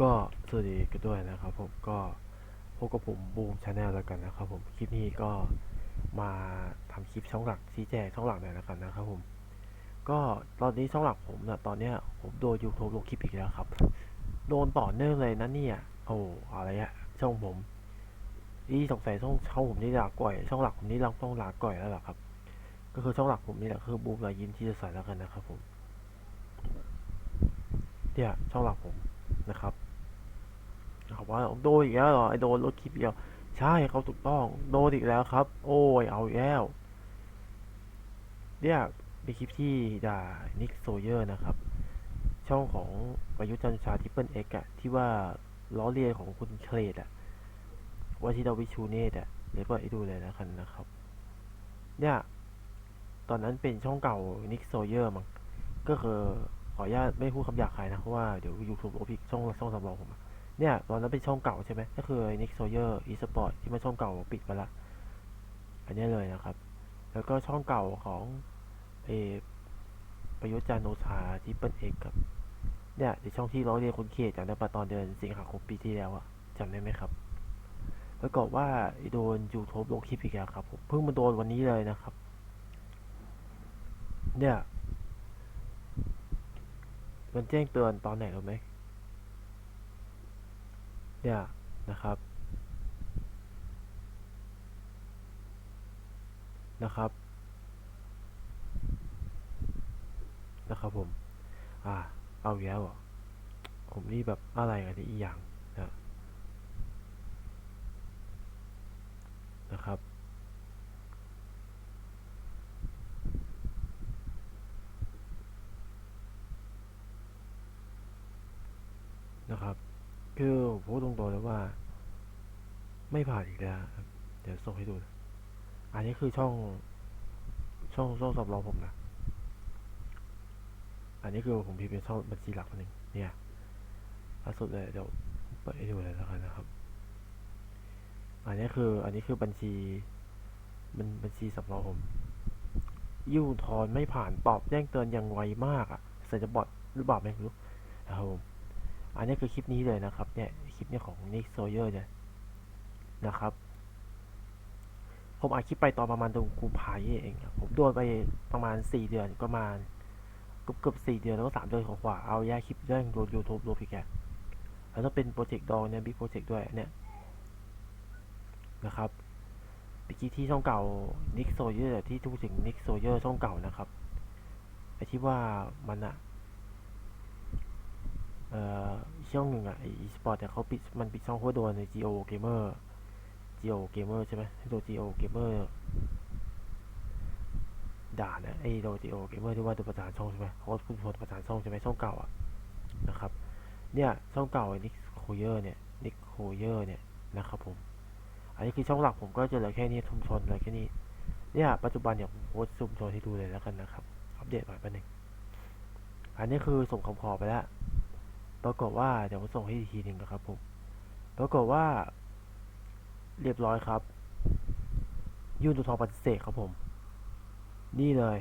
ก็สวัสดีกันด้วยนะครับผมก็พบกับผมบูมชาแนลแล้วกันนะครับผมคลิปนี้ก็มาทำคลิปช่องหลักชี้แจงช่องหลักหน่อยแล้วกันนะครับผมก็ตอนนี้ช่องหลักผมเนี่ยตอนเนี้ยผมโดนยูทูบลงคลิปอีกแล้วครับ โดนต่อเนื่องเลยนะเนี่ยโอ้อะไรอะช่องผมนี่สงสัยช่องช่องผมนี่ลาก่อยช่องหลักผมนี่เราต้องลาก่อยแล้วหรอครับ ก็คือช่องหลักผมนี่แหละคือบูมรอยยิ้มที่จะใส่แล้วกันนะครับผมเนี่ยช่องหลักผมนะครับ เขาว่าโดนอีกแล้วเหรอไอโดนรถคลิปเดียว ใช่เขาถูกต้องโดนอีกแล้วครับ โอ้ยเอาแล้วเนี่ยมีคลิปที่ด่านิกโซเยอร์นะครับ ช่องของประยุทธ์จันชาทิปเปิลเอ็กอะที่ว่าล้อเลียนของคุณเคลดอะว่าที่เราวิชูเนตอะเดี๋ยวเปิดให้ดูเลยแล้วกันนะครับ เนี่ย ตอนนั้นเป็นช่องเก่านิกโซเยอร์มั้งก็คือขออนุญาตไม่พูดคำหยาบคายนะเพราะว่าเดี๋ยวยูทูบลบอีกช่องช่องสำรองผมอะ เนี่ยตอนนั้นเป็นช่องเก่าใช่ไหมก็คือนิกโซเยอร์อีสปอร์ตที่มันช่องเก่าปิดไปละ อันนี้เลยนะครับ แล้วก็ช่องเก่าของเอประยุทธ์จันทร์โอชาทิปเปิลเอกครับเนี่ยในช่องที่ร้องเรียนคนเขตจำได้ปตอนเดือนสิงหาคมปีที่แล้วอะจำได้ไหมครับปรากฏว่าโดนยูทูบลงคลิปอีกแล้วครับผมเพิ่งมาโดนวันนี้เลยนะครับ เนี่ย มันแจ้งเตือนตอนไหนรู้ไหม เนี่ยนะครับ นะครับ นะครับผม อ่า เอาแล้วผมนี่แบบอะไรกันนี่อีกอย่างนะนะครับ นะครับ คือผม พูดตรงๆเลยว่า ไม่ผ่านอีกแล้วครับ เดี๋ยวส่งให้ดู อันนี้คือช่อง ช่องช่องสำรองผมนะ อันนี้คือผมพิมพ์เป็นช่องบัญชีหลักคนหนึ่งเนี่ยล่าสุดเลยเดี๋ยวเปิดให้ดูเลยแล้วกันนะครับ อันนี้คือ อันนี้คือบัญชีมันบัญชีสำรองผมยูทอนไม่ผ่านตอบแจ้งเตือนอย่างไวมากอะ่ะเสร็จจะบอทหรือเปล่าไม่รู้นะครับผม อันนี้คือคลิปนี้เลยนะครับเนี่ยคลิปเนี้ของนิกโซเยอร์เนี่ยนะครับ ผมอัดคลิปไปตอนประมาณตรงกุมภาพันธ์เองผมโดนไปประมาณสี่เดือนประมาณเกือบเกือบสี่เดือนแล้วก็สามเดือนกว่าๆเอาแยกคลิปเรื่องโดนยูทูบโดนพิกแกแล้วก็เป็นโปรเจกต์ดองเนี่ยบิ๊กโปรเจกต์ด้วยเนี่ยนะครับปิกี้ที่ช่องเก่านิกโซเยอร์ที่พูถึงนิกโซเยอร์ช่องเก่านะครับไอที่ว่ามันอะ เอ่อช่องหนึ่งอะไอสปอร์ตแต่เขาปิดมันปิดช่องเพราะโดนใน Geo Gamer Geo Gamer ใช่ไหมโดน Geo Gamer ด่านะไอ้โดจิโอเกมเมอร์ที่ว่าตัวประธานช่องใช่ไหมเขาพูดตัวประธานช่องใช่ไหมช่องเก่าอะนะครับเนี่ยช่องเก่าไอ้นิกโคเยอร์เนี่ยนิกโคเยอร์เนี่ยนะครับผมอันนี้คือช่องหลักผมก็จะเหลือแค่นี้ชุมชนเหลือแค่นี้เนี่ยปัจจุบันเนี่ยผมโพสต์ชุมชนให้ดูเลยแล้วกันนะครับอัปเดตหน่อยแป๊บนึงอันนี้คือส่งคำขอไปแล้ว ปรากฏว่าเดี๋ยวผมส่งให้อีกทีหนึ่งนะครับผมปรากฏว่า เรียบร้อยครับ ยื่นตัวทองปฏิเสธครับผม นี่เลย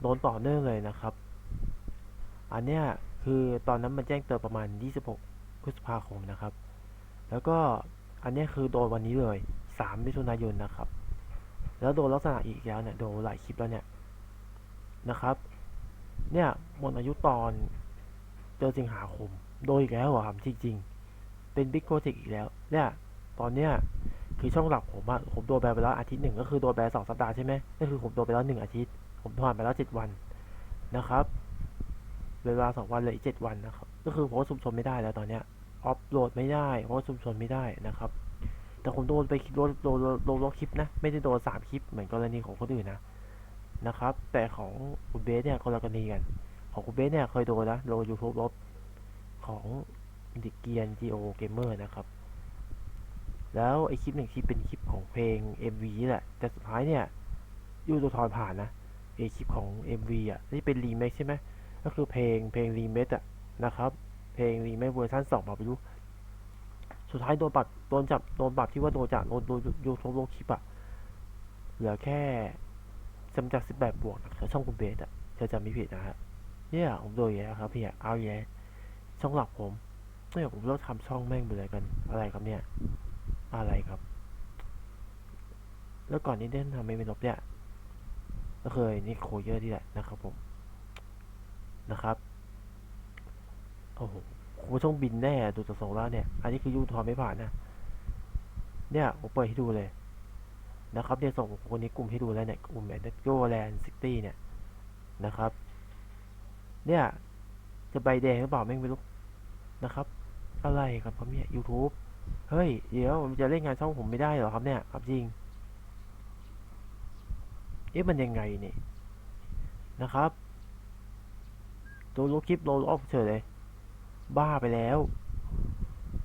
โดนต่อเนื่องเลยนะครับ อันเนี้ยคือตอนนั้นมันแจ้งเตือนประมาณ 26 พฤษภาคมนะครับ แล้วก็อันนี้คือโดนวันนี้เลย 3 มิถุนายนนะครับ แล้วโดนลักษณะอีกแล้วเนี่ย โดนหลายคลิปแล้วเนี่ยนะครับ เนี่ยหมดอายุตอน เดือนสิงหาคม โดนอีกแล้วเหรอครับจริงๆ เป็นบิ๊กโปรเจกต์อีกแล้ว เนี่ย ตอนเนี้ยคือช่องหลักผมอะผมโดนแบนไปแล้วอาทิตย์หนึ่งก็คือโดนแบนสองสัปดาห์ใช่ไหมก็คือผมโดนไปแล้วหนึ่งอาทิตย์ ผมผ่านไปแล้วเจ็ดวันนะครับเวลาสองวันเลยอีกเจ็ดวันนะครับ ก็คือโพสต์ชุมชนไม่ได้แล้วตอนเนี้ยออฟโหลดไม่ได้โพสต์ชุมชนไม่ได้นะครับ แต่ผมโดนไปโดนโดนโดนลบคลิปนะ ไม่ได้โดนสามคลิปเหมือนกรณีของคนอื่นนะนะครับ แต่ของคุณเบสเนี่ยคนละกรณีกัน ของคุณเบสเนี่ยเคยโดนนะโดนยูทูบลบของดิเกียนจีโอเกมเมอร์นะครับ แล้วไอคลิปหนึ่งคลิปเป็นคลิปของเพลง MV นี่แหละ แต่สุดท้ายเนี่ยยูโดทอนผ่านนะไอคลิปของ MV อะที่เป็นรีเมคใช่ไหมก็คือเพลงเพลงรีเมคอะนะครับ เพลงรีเมคเวอร์ชันสองมาไปรู้สุดท้ายโดนปรับโดนจับโดนปรับที่ว่าโดนจากโดนโดนยูทูบลงคลิปอะเหลือแค่จำจากสิบแปดบวกนะช่องคุณเบสอะจะจำไม่ผิดนะฮะ เนี่ยผมโดนอย่างนี้ครับพี่อะเอาอย่างช่องหลักผมเนี่ยผมเลิกทำช่องแม่งไปเลยกัน อะไรครับเนี่ย อะไรครับ แล้วก่อนนี้เด่นทำไม่เป็นลบเนี่ยก็เคยนี่โคเยอร์ที่แหละนะครับผมนะครับโอ้โหผมต้องบินแน่ดูจากทรงแล้วเนี่ย อันนี้คือยูทอไม่ผ่านนะ เนี่ยผมเปิดให้ดูเลย นะครับเนี่ยส่งคนนี้กลุ่มให้ดูแล้วเนี่ย กลุ่มแอนด์โกแลนด์ซิตี้เนี่ยนะครับ เนี่ยจะใบแดงหรือเปล่าแม่งไม่รู้นะครับ อะไรครับครับเนี่ย YouTube เฮ้ย เดี๋ยวมันจะเล่นงานช่องผมไม่ได้เหรอครับเนี่ยครับจริง เอ๊ะมันยังไงเนี่ยนะครับโดนลบคลิปโดนออฟเฉยเลย บ้าไปแล้ว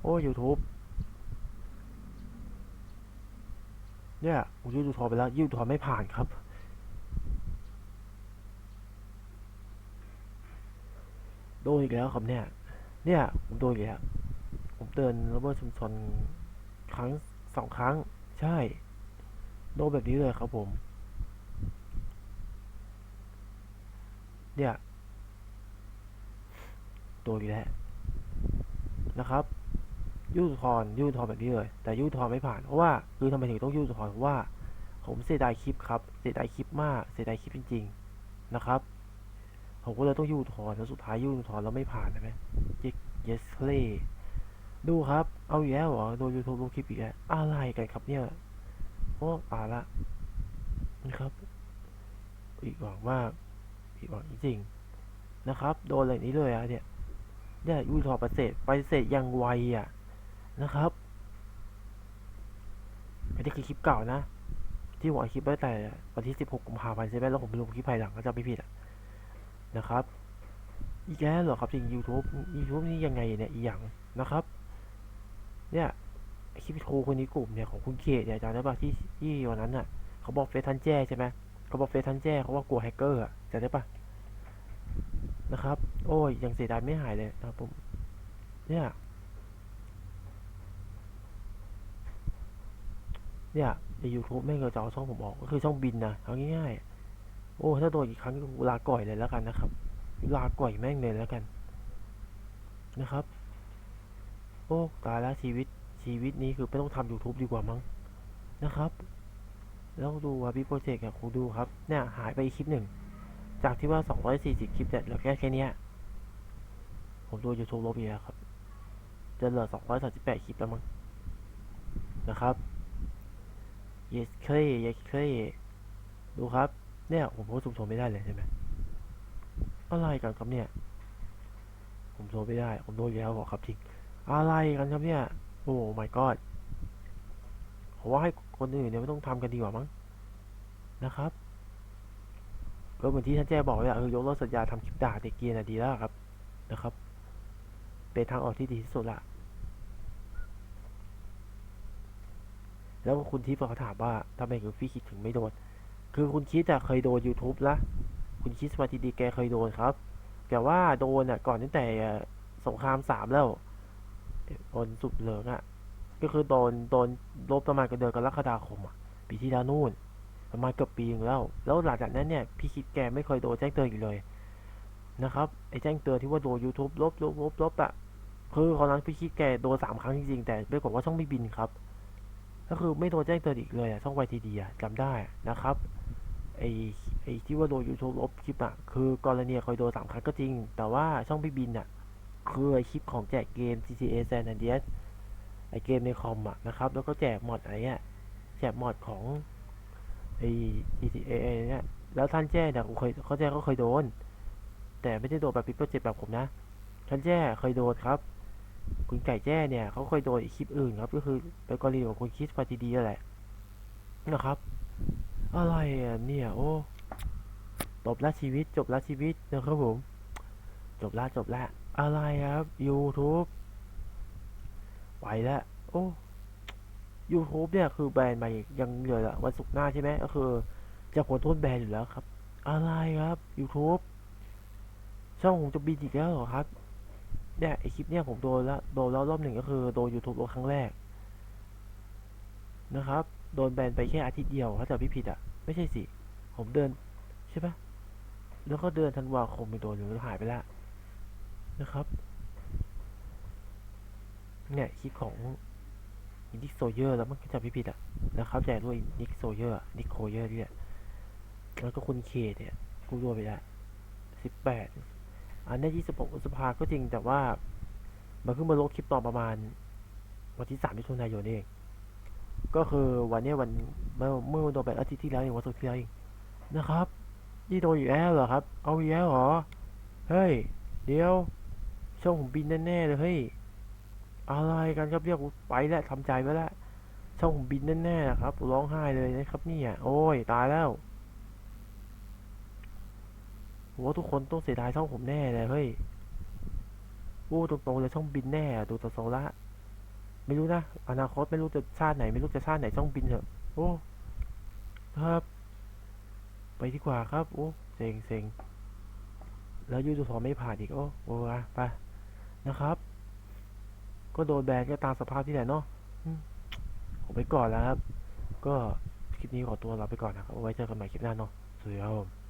โอ้ YouTube เนี่ยผมยูทูบไปแล้วยูทูบไม่ผ่านครับ โดนอีกแล้วครับเนี่ย เนี่ยผมโดนอีกแล้วผมเตือนระเบิดชุมชนครั้งสองครั้ง ใช่ โดนแบบนี้เลยครับผม เนี่ยโดนอีกแล้วนะครับยูทอนยูทอนแบบนี้เลย แต่ยูทอนไม่ผ่านเพราะว่าคือทำไมถึงต้องยูทอนเพราะว่า ผมเสียดายคลิปครับ เสียดายคลิปมาก เสียดายคลิปจริง ๆ นะครับ ผมก็เลยต้องยูทอนแล้วสุดท้ายยูทอนแล้วไม่ผ่านใช่ไหม yes play ดูครับ เอาอีกแล้วเหรอ โดนยูทูบลบคลิปอีกแล้วอะไรกันครับเนี่ย โอ้ตาละนะครับ อีกหวังมาก อีกหวังจริงๆนะครับ โดนอะไรนี้เลยอะเนี่ยเนี่ยยูทอปฏิเสธปฏิเสธยังไวอะนะครับอันนี้คือคลิปเก่านะ ที่ผมอัดคลิปไว้แต่วันที่ 16 กุมภาพันธ์ใช่ไหมแล้วผมไปลงคลิปภายหลังก็จะไม่ผิดอะ นะครับ อีกแล้วเหรอครับจริง YouTube YouTube นี่ยังไงเนี่ยอีกอย่างนะครับ เนี่ยคลิปโทรคนนี้กลุ่มเนี่ยของคุณเขตเนี่ยจำได้ป่ะที่ที่วันนั้นน่ะ เขาบอกเฟซทันแจ้ใช่ไหมเขาบอกเฟซทันแจ้เขาว่ากลัวแฮกเกอร์อะจำได้ป่ะนะครับ โอ้ยยังเสียดายไม่หายเลยนะครับผมเนี่ยเนี่ยใน YouTube แม่งก็จะเอาช่องผมออกก็คือช่องบินนะเอาง่ายๆ โอ้ถ้าโดนอีกครั้งก็ลาก่อยเลยแล้วกันนะครับ ลาก่อยแม่งเลยแล้วกัน นะครับ โอ้ตายแล้วชีวิตชีวิตนี้คือไม่ต้องทำ YouTube ดีกว่ามั้งนะครับ แล้วดูว่าพี่โปรเจกต์อะครูดูครับ เนี่ยหายไปอีกคลิปหนึ่ง จากที่ว่า 240 คลิปเนี่ยเหลือแค่แค่นี้ผมดู YouTube ลบอีกแล้วครับ จะเหลือ 238 คลิปแล้วมั้งนะครับ yes clay yes clay ดูครับ เนี่ยผมโพสต์ชุมชนไม่ได้เลยใช่ไหมอะไรกันครับเนี่ย ผมโทรไม่ได้ ผมโดนแล้วบอกครับจริงอะไรกันครับเนี่ย โอ้ my god ผมว่าให้คนอื่นเนี่ยไม่ต้องทำกันดีกว่ามั้งนะครับ ก็เหมือนที่ท่านแจ้บอกเลยเออยกเลิกสัญญาทำคลิปด่าเด็กเกียร์น่ะดีแล้วครับนะครับ เป็นทางออกที่ดีที่สุดละแล้วคุณทิพย์เขาถามว่าทำไมคือพี่คิดถึงไม่โดน คือคุณคิดอะเคยโดน YouTube ละ คุณคิดสมาธิดีแกเคยโดนครับ แต่ว่าโดนอะก่อนตั้งแต่สงครามสามแล้วโดนสุดเหลืองอะก็คือโดนโดนลบประมาณกันเดือนกรกฎาคมอะปีที่แล้วนู่น ประมาณเกือบปีนึงแล้ว แล้วหลังจากนั้นเนี่ยพี่คิดแกไม่เคยโดนแจ้งเตือนอีกเลยนะครับไอ้แจ้งเตือนที่ว่าโดน YouTube ลบลบลบลบอะคือตอนนั้นพี่คิดแกโดนสามครั้งจริงๆ แต่ปรากฏว่าช่องไม่บินครับ ก็คือไม่โดนแจ้งเตือนอีกเลยอะช่องไวทีดีอะจำได้นะครับ ไอ้ไอ้ที่ว่าโดน YouTube ลบคลิปอะคือกรณีเคยโดนสามครั้งก็จริง แต่ว่าช่องพี่บินอะคือไอคลิปของแจกเกม GTA San Andreas ไอ้เกมในคอมอะนะครับ แล้วก็แจกมอดอะไรอะแจกมอดของไอ้ GTA เนี่ยแล้วท่านแจ้เนี่ยเคยเขาแจ้ก็เคยโดน แต่ไม่ได้โดนแบบพิปเปอร์เจ็บแบบผมนะ ท่านแจ้เคยโดนครับ คุณไก่แจ้เนี่ยเขาเคยโดนคลิปอื่นครับ ก็คือเป็นกรณีของคุณคิดฟาทีดีแหละนะครับ อะไรอะเนี่ยโอ้จบละชีวิตจบละชีวิตนะครับผม จบละจบละอะไรครับ YouTube ไปแล้วโอ้ YouTube เนี่ยคือแบนมายังเหลือวันศุกร์หน้าใช่ไหมก็คือ จะผลโทษแบนอยู่แล้วครับ อะไรครับ YouTube ช่องผมจะบินอีกแล้วเหรอครับ เนี่ยไอคลิปเนี่ยผมโดนแล้วโดนแล้วรอบหนึ่งก็คือโดน YouTube ลบครั้งแรกนะครับโดนแบนไปแค่อาทิตย์เดียวถ้าจะไม่ผิดอะ ไม่ใช่สิ ผมเดิน ใช่ปะแล้วก็เดือนธันวาคมไปโดนหรือหายไปแล้วนะครับ เนี่ยคลิปของนิกโซเยอร์แล้วมันก็จะไม่ผิดอะนะครับแจด้วยนิกโซเยอร์นิกโคเยอร์นี่แหละแล้วก็คุณเคเนี่ยกูรวมไปแล้วสิบแปดอันนี้ยี่สิบหกพฤษภาก็จริงแต่ว่า มันเพิ่งมาลงคลิปตอนประมาณ วันที่สามมิถุนายนเอง ก็คือวันนี้วันเมื่อเมื่อวันโดนไปอาทิตย์ที่แล้วเองวันศุกร์ที่แล้วเองนะครับ นี่โดนอยู่แล้วเหรอครับ เอาอีกแล้วเหรอ เฮ้ย เดี๋ยวช่องผมบินแน่ๆเลยเฮ้ย อะไรกันครับเรียกไปแล้วทำใจไว้แล้วช่องผมบินแน่ๆครับ ร้องไห้เลยนะครับนี่ยโอ้ยตายแล้วว่าทุกคนต้องเสียดายช่องผมแน่เลยเฮ้ยพูดตรงๆเลยช่องบินแน่ดูตัวโซละ ไม่รู้นะ อนาคตไม่รู้จะชาติไหน ไม่รู้จะชาติไหนช่องบินเถอะ โอ้ครับ ไปดีกว่าครับ โอ้เซ็งเซ็งแล้วยูทูบไม่ผ่านอีก โอ้โอ้อะไปนะครับ ก็โดนแบนก็ตามสภาพที่ไหนเนาะผมไปก่อนแล้วครับ ก็คลิปนี้ขอตัวลาไปก่อนนะครับ เอาไว้เจอกันใหม่คลิปหน้าเนาะสวัสดีครับผม